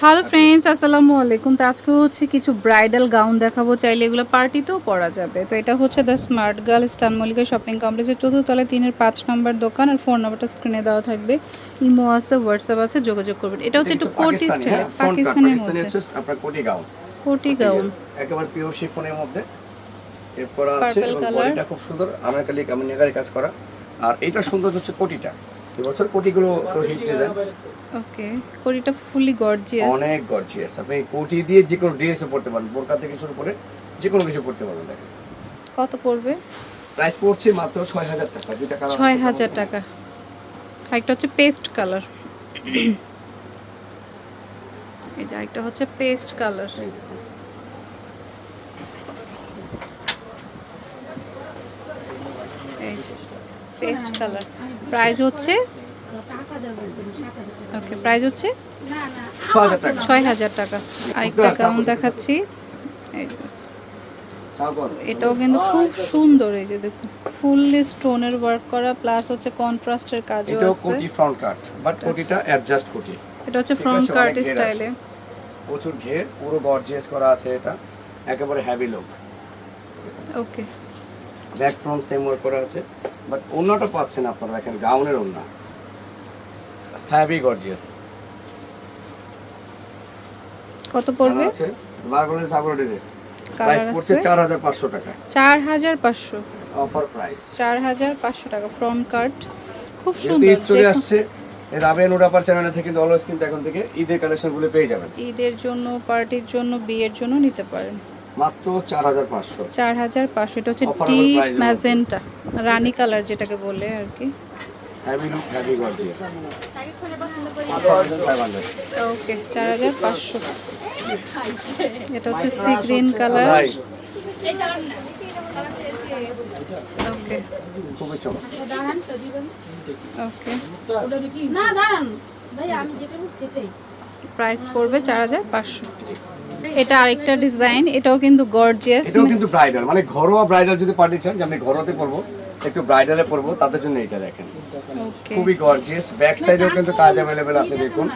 Hello friends আসসালামু আলাইকুম। তো আজকে হচ্ছে কিছু ব্রাইডাল গাউন দেখাবো। চাইলে এগুলো পার্টিতেও পরা যাবে। তো এটা হচ্ছে the smart girl stand Mallika shopping কমপ্লেক্সের চতুর্থতলায় তিনের পাঁচ নম্বর দোকান আর ফোন নাম্বারটা স্ক্রিনে দেওয়া থাকবে। ইমো আছে হোয়াটসঅ্যাপ আছে যোগাযোগ করবেন। এটা হচ্ছে একটু কোটি স্টাইল পাকিস্তানের মধ্যে। আপনার কোটি গাউন কোটি গাউন একেবারে পিওর শিফনের মধ্যে। এরপর আছে। বডিটা খুব সুন্দর। আনারকালি কাজ করা। আর এটা সুন্দর হচ্ছে কোটিটা। এবছর কোটিগুলো হিট ডিজাইন। ওকে কোটিটা ফুলি গর্জিয়াস অনেক গর্জিয়াস আপনি কোটি দিয়ে যে কোনো ড্রেসে পড়তে পারেন বোরকা থেকে শুরু করে যে কোনো কিছু পড়তে পারবেন দেখেন। কত পড়বে? প্রাইস পড়ছে মাত্র ছয় হাজার টাকা দুইটা কালার ছয় হাজার টাকা। আরেকটা হচ্ছে পেস্ট কালার এই যে আরেকটা হচ্ছে পেস্ট কালার এই পেস্ট কালার। প্রাইস হচ্ছে ওকে প্রাইস হচ্ছে ছয় হাজার টাকা। আরেকটা গাউন দেখাচ্ছি। এটাও কিন্তু খুব সুন্দর এই যে দেখুন। ফুললি স্টোনের ওয়ার্ক করা প্লাস হচ্ছে কন্ট্রাস্টের কাজও এটাও আছে। কোটি ফ্রন্ট কাট বাট কোটিটা অ্যাডজাস্ট কোটি। এটা হচ্ছে ফ্রন্ট আছে। স্টাইলে প্রচুর ঘের পুরো গর্জিয়াস করা আছে এটা। একেবারে heavy look okay back front same work করা আছে বাট ওন্নাটা পাচ্ছেন আপনারা দেখেন গাউনের ওন্না হ্যাভি গর্জিয়াস কত পড়বে? আছে বারগলের সাগরের প্রাইস পড়ছে আছে? চার হাজার পাঁচশো টাকা। চার হাজার পাঁচশো। অফার প্রাইস চার হাজার পাঁচশো টাকা ফ্রন্ট কার্ট খুব সুন্দর ঈদ চলে আসছে এর আবেন ওডাপার চ্যানেলে থেকে কিন্তু অলওয়েজ কিন্তু এখন থেকে ঈদের কালেকশনগুলো পেয়ে যাবেন। ঈদের জন্য পার্টির জন্য বিয়ের জন্য নিতে পারেন। মাত্র চার হাজার পাঁচশো। চার হাজার পাঁচশো। এটা হচ্ছে ডিপ মধ্যে। ম্যাজেন্টা রানী কালার যেটাকে বলে আর কি। Heavy look heavy gorgeous okay চার হাজার পাঁচশো। এটা হচ্ছে সি গ্রিন কালার। ওকে। খুবই ওকে। না দাঁড়ান। ভাই আমি যেটা সেটাই। প্রাইস পড়বে চার হাজার পাঁচশো। এটা আরেকটা ডিজাইন এটাও কিন্তু গর্জিয়াস এটাও কিন্তু ব্রাইডাল মানে ঘরোয়া ব্রাইডাল যদি পার্টি চান যে আমি ঘরোতে পরবো একটু ব্রাইডালে পরবো তাদের জন্য এটা দেখেন। ওকে খুবই গর্জিয়াস ব্যাক সাইডেও কিন্তু কাজ অ্যাভেলেবেল আছে দেখুন।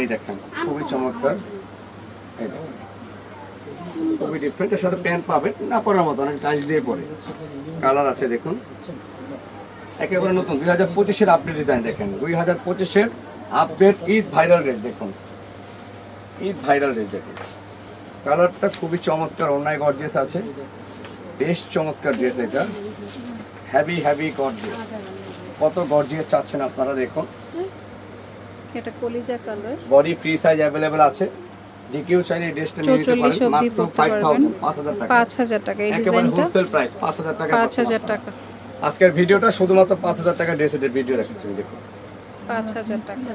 এই দেখেন খুবই চমৎকার। এই দেখুন। খুবই ডিফারেন্ট এর সাথে প্যান্ট পাবেন না পরার মতো অনেক টাইস দিয়ে পরে। কালার আছে দেখুন। একেবারে নতুন দুই হাজার পঁচিশের আপডেট ডিজাইন দেখেন। দুই হাজার পঁচিশের আপডেট ঈদ ভাইরাল ড্রেস দেখুন। ভাইরাল ড্রেস দেখুন। কালারটা খুবই চমৎকার অন্যায় গর্জিয়াস আছে। বেশ চমৎকার ড্রেস এটা। হ্যাভি হ্যাভি গর্জিয়াস কত গর্জিয়াস চাচ্ছেন আপনারা দেখুন। এটা কলিজা colour body free size available আছে। যে কেউ চাইলে এই ড্রেসটা নিয়ে নিতে পারেন। মাত্র পড়তে ফাইভ পারবেন থাউজেন্ড পাঁচ হাজার টাকা। পাঁচ হাজার টাকা এই ডিজাইনটা হোলসেল প্রাইস পাঁচ হাজার টাকা পাঁচ হাজার টাকা। আজকের ভিডিওটা শুধুমাত্র পাঁচ হাজার টাকা ড্রেসের ভিডিও দেখাচ্ছি দেখুন। পাঁচ হাজার টাকা।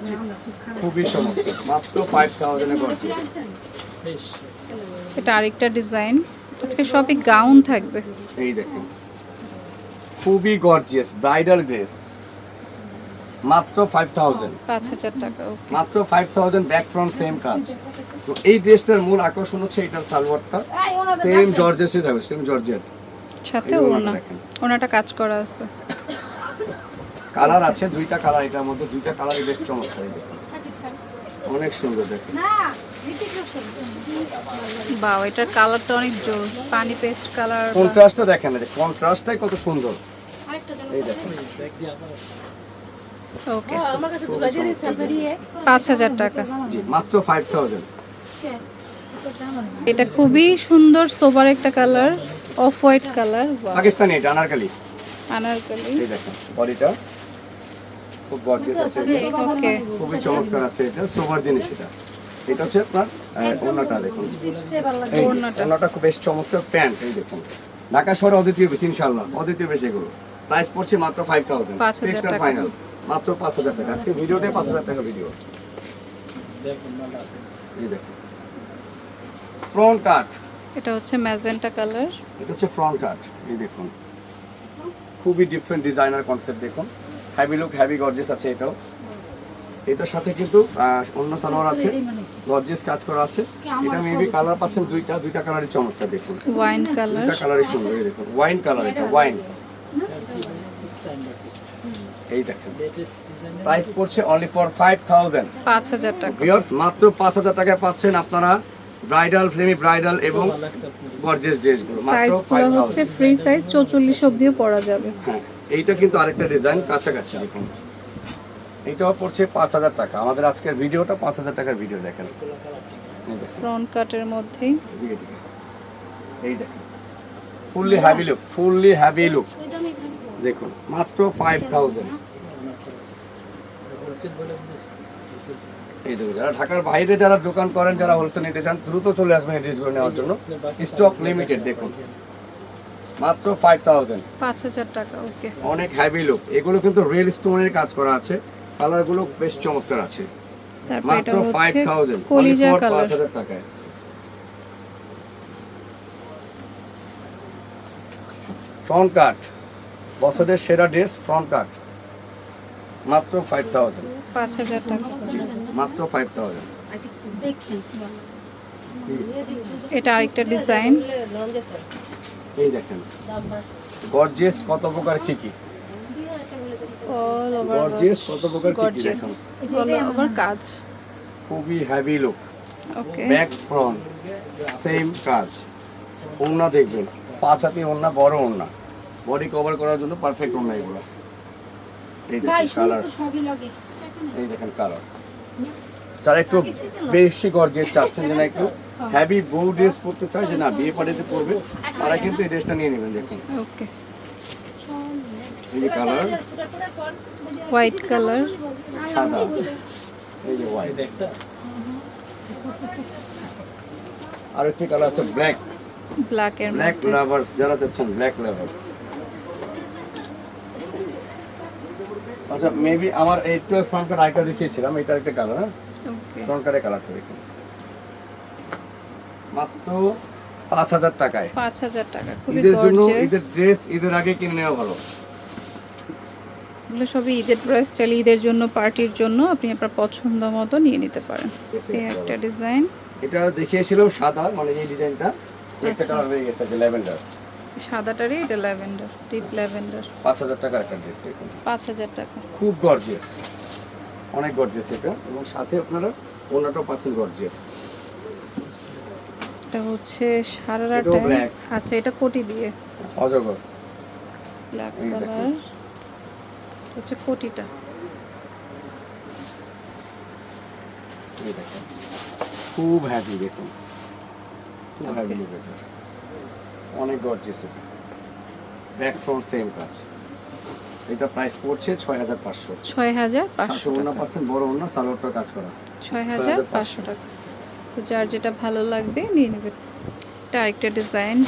খুবই চমৎকার। মাত্র ফাইভ থাউজেন্ডে গর্জিয়াস এটা আরেকটা ডিজাইন। আজকে সবই গাউন থাকবে। এই দেখুন। খুবই গর্জিয়াস ব্রাইডাল ড্রেস মাত্র ফাইভ থাউজেন্ড পাঁচ হাজার টাকা মাত্র five thousand back front same কাজ। তো এই ড্রেসটার মূল আকর্ষণ হচ্ছে এটার সালোয়ারটা। সেম জর্জেসই থাকবে সেম জর্জেট সাথে ওনা ওনাটা কাজ করা আছে। কালার আছে দুইটা কালার এটার মধ্যে দুইটা কালারই বেশ চমৎকার এই দেখুন অনেক সুন্দর দেখুন ঋতিক এটার কালারটা অনেক জোস পানি পেস্ট কালার কন্ট্রাস্টটা দেখেন না যে কন্ট্রাস্টটাই কত সুন্দর। এই দেখুন। ওকে আমার কাছে আপনারিয়ে হাজার টাকা। জি মাত্র ফাইভ থাউজেন্ড এটা খুবই সুন্দর সোবার একটা colour off white colour Pakistani এটা আনারকালি। আনারকলি। এই দেখেন বডিটা। খুব গর্জিয়াস আছে খুবই চমৎকার আছে এটা সোভার জিনিস এটা। এটা হচ্ছে আপনার আহ, ওড়নাটা দেখুন। এই। ওড়নাটা। খুব বেশ চমৎকার প্যান্ট এই দেখুন। ঢাকা শহরে অদ্বিতীয় বেশি ইনশাল্লাহ অদ্বিতীয় বেশি এগুলো। প্রাইস পড়ছে মাত্র ফাইভ থাউজেন্ড 5,000 ফাইনাল মাত্র পাঁচ হাজার টাকা। আজকে ভিডিওটাই পাঁচ হাজার টাকা ভিডিও এই দেখুন। ফ্রন্ট কাট এটা হচ্ছে ম্যাজেন্টা কালার এটা হচ্ছে ফ্রন্ট কাট এই দেখুন। খুবই ডিফারেন্ট ডিজাইনার কনসেপ্ট দেখুন। হ্যাভি লুক হ্যাভি গর্জিয়াস আছে এটাও। এটার সাথে কিন্তু অন্য সালোয়ার আছে। গর্জিয়াস কাজ করা আছে। এটা মেবি কালার পাচ্ছেন দুইটা দুইটা কালারই চমৎকার দেখুন। ওয়াইন কালার দুইটা কালারই সুন্দর দেখুন। ওয়াইন কালার এটা ওয়াইন এই দেখেন। প্রাইস পড়ছে অনলি ফর ফাইভ থাউজেন্ড পাঁচ হাজার টাকা। মাত্র পাঁচ হাজার টাকায় পাচ্ছেন আপনারা ব্রাইডাল ফ্লেমি ব্রাইডাল এবং গর্জিয়াস ড্রেসগুলো মাত্র সাইজগুলো হচ্ছে ফ্রি সাইজ চৌচল্লিশ অবধিও পরা যাবে। হ্যাঁ এইটা কিন্তু আরেকটা ডিজাইন কাছাকাছি দেখুন। এইটাও পড়ছে পাঁচ হাজার টাকা। আমাদের আজকের ভিডিওটা পাঁচ হাজার টাকার ভিডিও দেখেন। ফ্রন্ট কাটের মধ্যেই। এই দেখেন। Fully heavy look fully heavy look. দেখুন মাত্র ফাইভ থাউজেন্ড এই দেখুন যারা ঢাকার বাইরে যারা দোকান করেন যারা হোলসেল নিতে চান দ্রুত চলে আসবেন এই ড্রেসগুলো নেওয়ার জন্য। স্টক লিমিটেড দেখুন। মাত্র ফাইভ থাউজেন্ড পাঁচ হাজার টাকা ওকে অনেক হ্যাভি লুক এগুলো কিন্তু রিয়েল স্টোনের কাজ করা আছে। কালারগুলো বেশ চমৎকার আছে। মাত্র ফাইভ থাউজেন্ড পাঁচ হাজার টাকায়। ফ্রন্ট কাট বছরের সেরা ড্রেস ফ্রন্ট কাট মাত্র ফাইভ থাউজেন্ড পাঁচ হাজার টাকা। মাত্র ফাইভ থাউজেন্ড দেখেন। এটা আরেকটা ডিজাইন এই দেখেন। গর্জিয়াস কত প্রকার কি কি? অল ওভার গর্জিয়াস কত প্রকার কি কি গর্জিয়াস দেখুন? অল ওভার কাজ। খুবই heavy look okay back front same কাজ। ওড়না দেখবেন। পাঁচ হাতি ওড়না বড় ওড়না। বডি কভার করার জন্য পারফেক্ট ওড়না এগুলো এই দেখেন কালার। এই দেখেন যারা একটু বেশি চাচ্ছেন যে না একটু হ্যাভি বউ ড্রেস পরতে চায় যে না বিয়ে পার্টিতে পরবে তারা কিন্তু এই ড্রেসটা নিয়ে নেবেন দেখুন। ওকে এই যে কালার। হোয়াইট কালার সাদা। এই যে হোয়াইট আর একটি কালার আছে ব্ল্যাক ব্ল্যাক এর ব্ল্যাক লাভার্স যারা চাচ্ছেন ব্ল্যাক লাভার্স আচ্ছা মেবি আমার এইটা ফ্রন্ট কার্ড আরেকটা দেখিয়েছিলাম এটা একটা কালার হ্যাঁ? ওকে ফ্রন্ট কার্ডের কালারটা দেখুন। মাত্র পাঁচ হাজার টাকায়। পাঁচ হাজার টাকা খুবই ঈদের জন্য ঈদের ড্রেস ঈদের আগে কিনে নেওয়া ভালো। এগুলো সবই ঈদের ড্রেস চাইলে ঈদের জন্য পার্টির জন্য আপনি আপনার পছন্দ মতো নিয়ে নিতে পারেন। এই একটা ডিজাইন এটা দেখিয়েছিলাম সাদা মানে এই ডিজাইনটা একটা আচ্ছা। কালার হয়ে গেছে ল্যাভেন্ডার সাদাটারই এটা ল্যাভেন্ডার ডিপ ল্যাভেন্ডার। পাঁচ হাজার টাকার একটা ড্রেস দেখুন। পাঁচ হাজার টাকা। খুব গর্জিয়াস অনেক গর্জিয়াস এটা। এবং সাথে আপনারা ওনাটাও পাচ্ছেন গর্জিয়াস এটা হচ্ছে সারারা এটাও টাইম black। আচ্ছা এটা কোটি দিয়ে। অজগর। ব্ল্যাক কালার হচ্ছে কোটিটা। খুব হ্যাভি দেখুন। খুব. হ্যাভি এটা। অনেক গর্জিয়াস এটা। ব্যাক ফ্রন্ট সেম কাজ। এটা প্রাইস পড়ছে ছয় হাজার পাঁচশো। ছয় হাজার পাঁচশো ওনা পাচ্ছেন বড় ওনা সালোয়ারটা কাজ করা। ছয় হাজার পাঁচশো টাকা। তো যার যেটা ভালো লাগবে নিয়ে নেবেন এটা আরেকটা ডিজাইন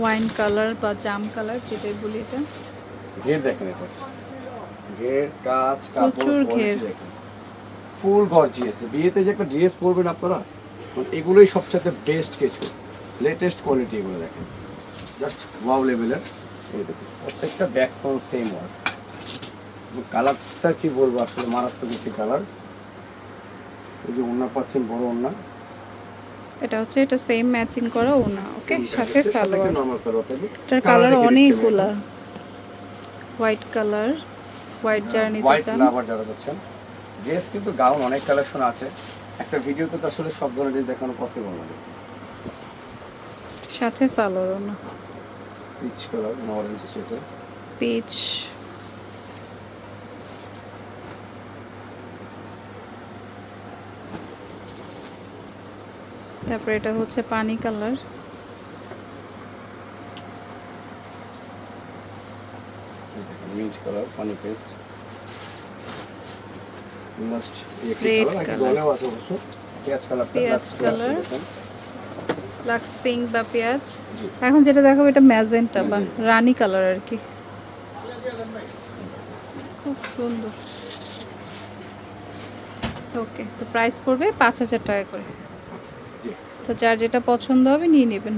ওয়াইন কালার বা জাম কালার যেটাই বলি এটা। ঘের দেখেন এটা। ঘের কাজ কাপড় প্রচুর ঘের। ফুল গর্জিয়াস বিয়েতে যে একটা ড্রেস পরবেন আপনারা এগুলোই সবচেয়ে বেস্ট কিছু। লেটেস্ট কোয়ালিটি এগুলো দেখেন। জাস্ট ওয়াও লেভেলের এই দেখুন প্রত্যেকটা ব্যাক ফ্রন্ট সেম ওয়ার্ক কালারটা কি বলব আসলে? মারাত্মক একটি কালার এই যে ওনা পাচ্ছেন বড় ওনা এটা হচ্ছে এটা সেম ম্যাচিং করা ওনা ওকে সাথে সালোয়ার। এটার কালার অনেকগুলা। হোয়াইট কালার হোয়াইট যারা নিতে হোয়াইট লাভার যারা যাচ্ছেন। ড্রেস কিন্তু গাউন অনেক কালেকশন আছে। একটা ভিডিওতে তো আসলে সব ধরনের দেখানো পসিবল না। সাথে সালোয়ার ওনা পিচ কালার অরেঞ্জ সেটা পিচ তারপরে এটা হচ্ছে পানি কালার। মিন্ট কালার পানি পেস্ট মাস্ট Red কালার পেঁয়াজ। দেখেন। লাক্স পিঙ্ক বা পেঁয়াজ এখন যেটা দেখাবো এটা ম্যাজেন্টা বা। রানী কালার আর কি। খুব সুন্দর। ওকে তো প্রাইস পড়বে পাঁচ হাজার টাকা করে। তো যার যেটা পছন্দ হবে নিয়ে নেবেন।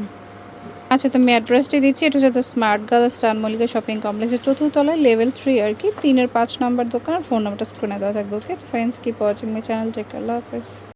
আচ্ছা তো আমি অ্যাড্রেসটি দিচ্ছি। এটা হচ্ছে smart girl star Mallika shopping কমপ্লেক্সের চতুর্থলায় লেভেল থ্রি আর কি। তিনের পাঁচ নম্বর দোকান ফোন নাম্বারটা স্ক্রিনে দেওয়া থাকবে ওকে ফ্রেন্ডস কি মাই চ্যানেল টেক আল্লাহ হাফেজ।